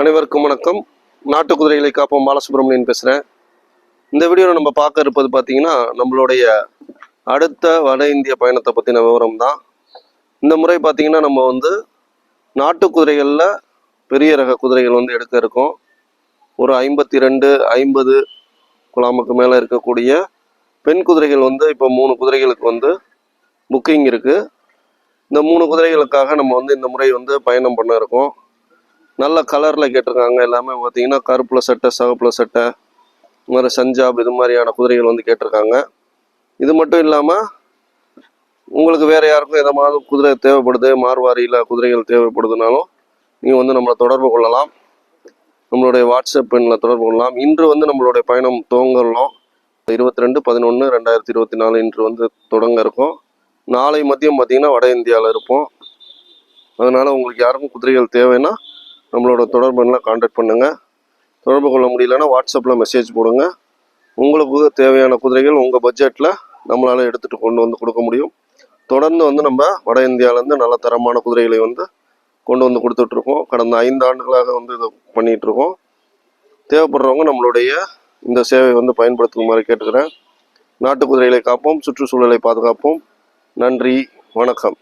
அனைவருக்கும் வணக்கம். நாட்டு குதிரைகளை காப்போம். பாலசுப்ரமணியன் பேசுகிறேன் இந்த வீடியோவில் நம்ம பார்க்க இருப்பது பார்த்தீங்கன்னா நம்மளுடைய அடுத்த வட இந்திய பயணத்தை பற்றின விவரம் தான் இந்த முறை பார்த்தீங்கன்னா நம்ம வந்து நாட்டு குதிரைகளில் பெரிய ரக குதிரைகள் வந்து எடுக்க இருக்கோம். ஒரு ஐம்பத்தி ரெண்டு ஐம்பது குலாமுக்கு மேலே இருக்கக்கூடிய பெண் குதிரைகள் வந்து இப்போ மூணு குதிரைகளுக்கு வந்து புக்கிங் இருக்குது இந்த மூணு குதிரைகளுக்காக நம்ம வந்து இந்த முறை வந்து பயணம் பண்ண இருக்கோம். நல்ல கலரில் கேட்டிருக்காங்க எல்லாமே. பார்த்தீங்கன்னா கருப்பில் சட்டை சகப்பில் சட்டை இது மாதிரி சஞ்சாப் இது மாதிரியான குதிரைகள் வந்து கேட்டிருக்காங்க. இது மட்டும் இல்லாமல் உங்களுக்கு வேறு யாருக்கும் எதை மாதிரி குதிரை தேவைப்படுது மார்வாரியில் குதிரைகள் தேவைப்படுதுனாலும் நீங்கள் வந்து நம்மளை தொடர்பு கொள்ளலாம். நம்மளுடைய வாட்ஸ்அப் எண்ணில் தொடர்பு கொள்ளலாம். இன்று வந்து நம்மளுடைய பயணம் துவங்கலாம் இருபத்தி ரெண்டு பதினொன்று ரெண்டாயிரத்தி இருபத்தி நாலு இன்று வந்து தொடங்க இருக்கும். நாளை மதியம் பார்த்தீங்கன்னா வட இந்தியாவில் இருப்போம். அதனால் உங்களுக்கு யாருக்கும் குதிரைகள் தேவைன்னா நம்மளோட தொடர்பு காண்டாக்ட் பண்ணுங்கள் தொடர்பு கொள்ள முடியலன்னா வாட்ஸ்அப்பில் மெசேஜ் போடுங்க. உங்களுக்கு தேவையான குதிரைகள் உங்கள் பட்ஜெட்டில் நம்மளால் எடுத்துகிட்டு கொண்டு வந்து கொடுக்க முடியும். தொடர்ந்து வந்து நம்ம வட இந்தியாவிலேருந்து நல்ல தரமான குதிரைகளை வந்து கொண்டு வந்து கொடுத்துட்ருக்கோம். கடந்த ஐந்து ஆண்டுகளாக வந்து இதை பண்ணிகிட்ருக்கோம் தேவைப்படுறவங்க நம்மளுடைய இந்த சேவை வந்து பயன்படுத்துமாறு கேட்டுக்கிறேன். நாட்டு குதிரைகளை காப்போம் சுற்றுச்சூழலை பாதுகாப்போம். நன்றி வணக்கம்.